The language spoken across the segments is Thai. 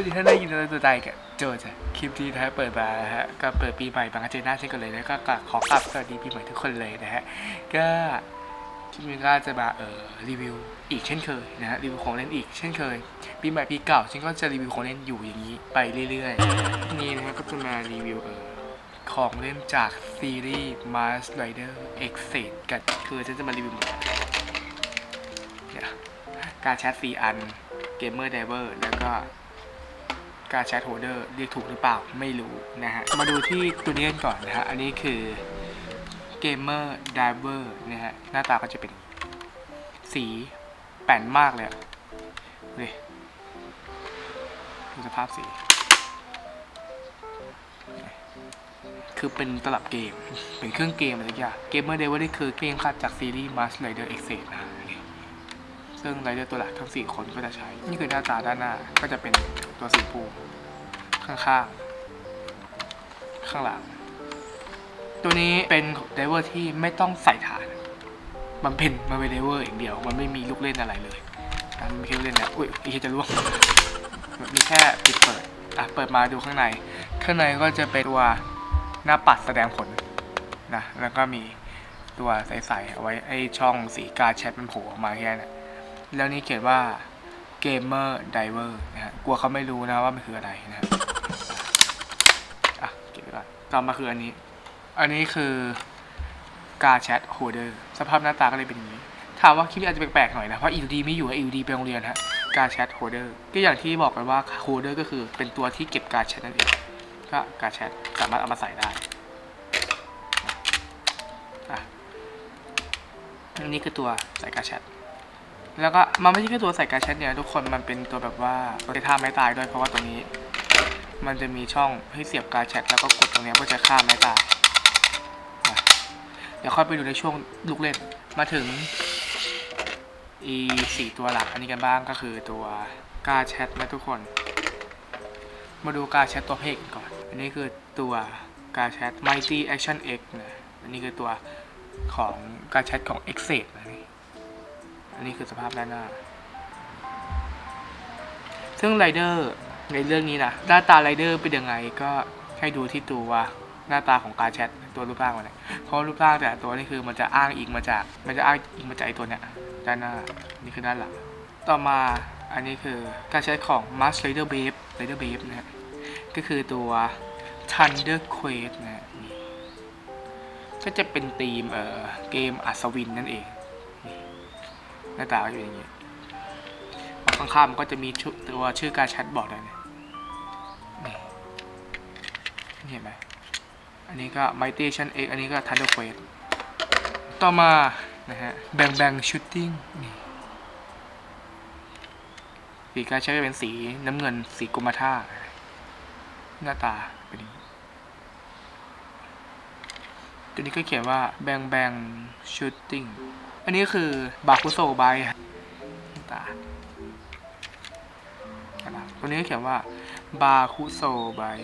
วัสดีท่านได้ยินอะไรตัวใดกันโจจ้ะคลิปที่นะฮะเปิดมานะฮะก็เปิดปีใหม่บางอาเจน่าเช่นกันเลยแล้วก็ขอกลับสวัสดีปีใหม่ทุกคนเลยนะฮะก็คลิปนี้ก็จะมาเอ่อรีวิวอีกเช่นเคยนะฮะรีวิวของเล่นอีกเช่นเคยปีใหม่ปีเก่าฉันก็จะรีวิวของเล่นอยู่อย่างนี้ไปเรื่อยๆนี่นะฮะก็จะมารีวิวเอ่อของเล่นจากซีรีส์ Mars Rider X กันคือฉันจะมารีวิวหมดเนี่ยการแชท4อันเกมเมอร์ไดเวอร์แล้วก็ การแชทโฮเดอร์เรียกถูกหรือเปล่าไม่รู้นะฮะ มาดูที่ตัวนี้กันก่อนนะฮะ อันนี้คือเกมเมอร์ไดเวอร์นะฮะ หน้าตาก็จะเป็นสีแป่นมากเลยอะดูสภาพสี คือเป็นตลับเกม เป็นเครื่องเกมอะไรอย่างเกมเมอร์ไดเวอร์นี่คือเกมคัดจากซีรีส์ Mars Rider X นะฮะ ซึ่งไรเดอร์ตัวหลักทั้ง 4 คนก็จะใช้ นี่คือหน้าตาด้านหน้าก็จะเป็นตัวสีฟูข้างๆข้างหลัง ตัวนี้เป็นไดเวอร์ที่ไม่ต้องใส่ฐาน มันเป็นมันเป็นไดเวอร์อย่างเดียว มันไม่มีลูกเล่นอะไรเลยมันไม่มีลูกเล่นนะอุ้ยอีกจะล่วงมีแค่ปิดเปิดอะเปิดมาดูข้างใน ข้างในก็จะเป็นตัวหน้าปัดแสดงผลนะแล้วก็มีตัวใสๆเอาไว้ไอ้ช่องสีกาแชทมันโผล่ออกมาแค่นั้น แล้วนี่เขียนว่า Gamer Diver นะฮะกลัวเขาไม่รู้นะว่ามันคืออะไรนะฮะอะเก็บไว้ก่อนต่อมาคืออันนี้ อันนี้คือกาแชทโฮเดอร์สภาพหน้าตาก็เลยเป็นอย่างนี้ ถามว่าคลิปนี้อาจจะแปลกๆหน่อยนะ เพราะ EUD ไม่อยู่ไอ EUD ไปโรงเรียนฮะกาแชทโฮเดอร์ก็อย่างที่บอกกันว่าโฮเดอร์ก็คือเป็นตัวที่เก็บการแชทนั่นเองก็การแชทสามารถเอามาใส่ได้อะอันนี้คือตัวใส่การแชท แล้วก็มันไม่ใช่แค่ตัวใส่การแชทเนี่ยทุกคนมันเป็นตัวแบบว่าตัวที่ท่าไม้ตายด้วยเพราะว่าตัวนี้ มันจะมีช่องให้เสียบการแชทแล้วก็กดตรงนี้เพื่อจะฆ่าไม้ตายเดี๋ยวค่อยไปดูในช่วงลูกเล่นมาถึงอีสี่ตัวหลักอันนี้กันบ้างก็คือตัวการแชทนะทุกคน มาดูการแชทตัวเพกก่อน อันนี้คือตัวการแชท Mighty Action X นะ อันนี้คือตัวของการแชทของ x เ na นี่ อันนี้คือสภาพด้านหน้า ซึ่งไรเดอร์ในเรื่องนี้นะหน้าตาไรเดอร์เป็นยังไงก็ให้ดูที่ตัวหน้าตาของการแชทตัวรูปร่างมันเนี่ยเพราะรูปร่างแต่ตัวนี่คือมันจะอ้างอิงมาจาก มันจะอ้างอิงมาจากไอตัวเนี้ยด้านหน้า นี่คือด้านหลัง ต่อมาอันนี้คือการใช้ของ Mars Rider Babe Rider Babe นะฮะ ก็คือตัว Thunder Quest นะฮะก็จะเป็นธีมเอ่อเกมอัศวินนั่นเอง น้าตาก็อยู่อย่างนี้ข้างๆมันก็จะมีตัวชื่อการแชทบอกเลยเนี่ยนี่นี่เห็นไหมอันนี้ก็ Mighty Action X อันนี้ก็ Thunder Quest ต่อมา นะฮะ Bang Bang Shooting นี่สีการใช้เป็นสีน้ำเงินสีกรมท่า หน้าตาเป็นอย่างนี้ตัวนี้ก็เขียนว่า Bang Bang Shooting อันนี้คือบาคุโซไบตายครับตัวนี้เขียนว่าบาคุโซไบาย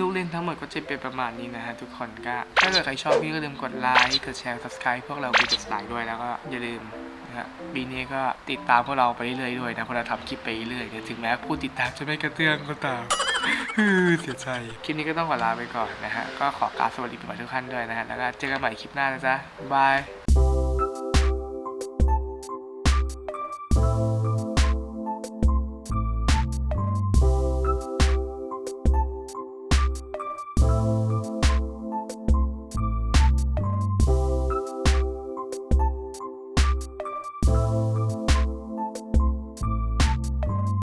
ลูกเล่นทั้งหมดก็จะเป็นประมาณนี้นะฮะทุกคนก็ถ้าเกิดใครชอบพี่ก็ลืมกดไลค์กดแชร์ subscribe พวกเราไปจุดสายด้วยแล้วก็อย่าลืมนะฮะปีนี้ก็ติดตามพวกเราไปเรื่อยๆด้วยนะเพราะเราทำคลิปไปเรื่อยๆถึงแม้ผู้ติดตามจะไม่กระเตื้องก็ตามฮือเสียใจคลิปนี้ก็ต้องขอลาไปก่อนนะฮะก็ขอกราบสวัสดีปีใหม่ทุกท่านด้วยนะฮะแล้วก็เจอกันใหม่คลิปหน้านะจ๊ะบาย